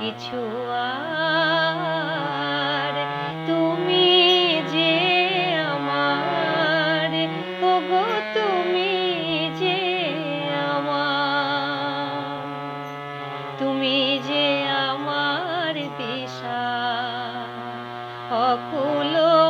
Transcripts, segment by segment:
কিছু আর। তুমি যে আমার ওগো তুমি যে আমার। তুমি যে আমার দিশা অকুলো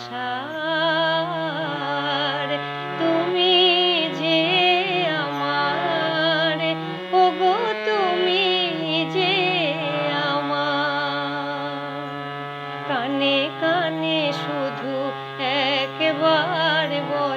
আশার তুমি যে আমার ওগো তুমি যে আমার। কানে কানে শুধু একবার বল